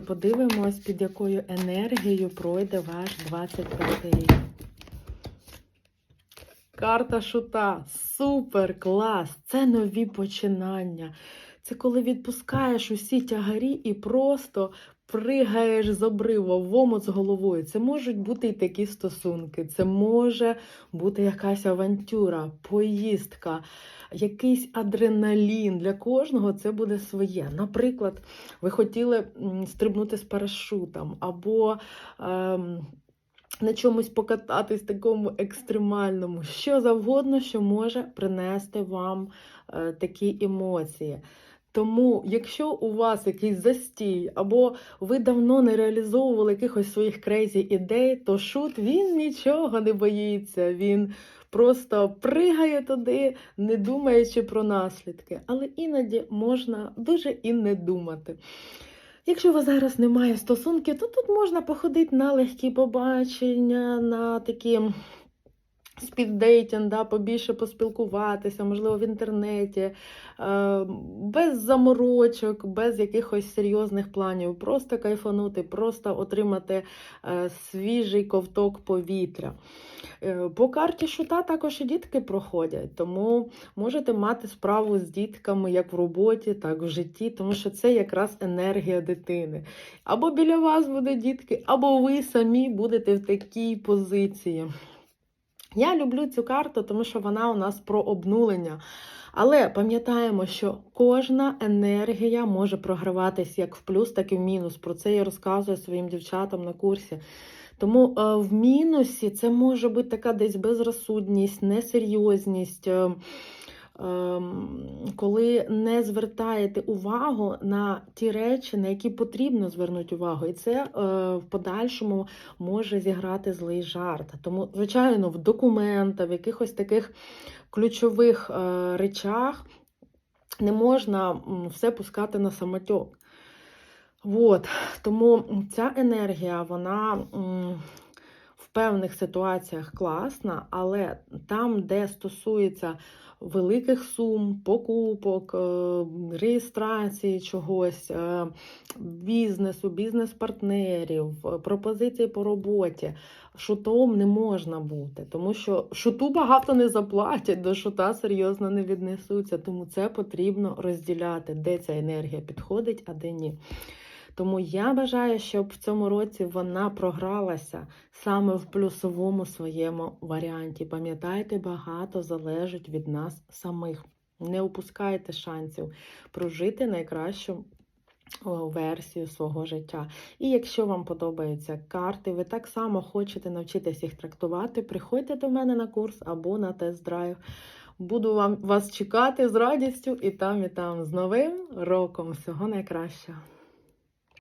Подивимось, під якою енергією пройде ваш 25 рік. Карта шута. Супер, клас! Це нові починання. Це коли відпускаєш усі тягарі і просто пригаєш з обрива в з головою. Це можуть бути і такі стосунки, це може бути якась авантюра, поїздка, якийсь адреналін. Для кожного це буде своє. Наприклад, ви хотіли стрибнути з парашутом або. Ем, на чомусь покататись такому екстремальному, що завгодно, що може принести вам е, такі емоції. Тому, якщо у вас якийсь застій, або ви давно не реалізовували якихось своїх крейзі ідей, то шут він нічого не боїться. Він просто пригає туди, не думаючи про наслідки. Але іноді можна дуже і не думати. Якщо у вас зараз немає стосунків, то тут можна походити на легкі побачення, на такі спіддейтінг, да, побільше поспілкуватися, можливо, в інтернеті, е, без заморочок, без якихось серйозних планів, просто кайфанути, просто отримати е, свіжий ковток повітря. Е, По карті шута також і дітки проходять, тому можете мати справу з дітками як в роботі, так і в житті, тому що це якраз енергія дитини. Або біля вас будуть дітки, або ви самі будете в такій позиції. Я люблю цю карту, тому що вона у нас про обнулення. Але пам'ятаємо, що кожна енергія може програватись як в плюс, так і в мінус. Про це я розказую своїм дівчатам на курсі. Тому е, в мінусі це може бути така десь безрозсудність, несерйозність. Ем, Коли не звертаєте увагу на ті речі, на які потрібно звернути увагу, і це е, в подальшому може зіграти злий жарт. Тому, звичайно, в документах, в якихось таких ключових е, речах не можна все пускати на самотьок. От. Тому ця енергія, вона певних ситуаціях класна, але там, де стосується великих сум, покупок, е, реєстрації чогось, е, бізнесу, бізнес-партнерів, пропозицій по роботі, шутом не можна бути, тому що шуту багато не заплатять, до шута серйозно не віднесуться, тому це потрібно розділяти, де ця енергія підходить, а де ні. Тому я бажаю, щоб в цьому році вона програлася саме в плюсовому своєму варіанті. Пам'ятайте, багато залежить від нас самих. Не упускайте шансів прожити найкращу версію свого життя. І якщо вам подобаються карти, ви так само хочете навчитися їх трактувати, приходьте до мене на курс або на тест-драйв. Буду вам вас чекати з радістю і там, і там з новим роком. Всього найкращого.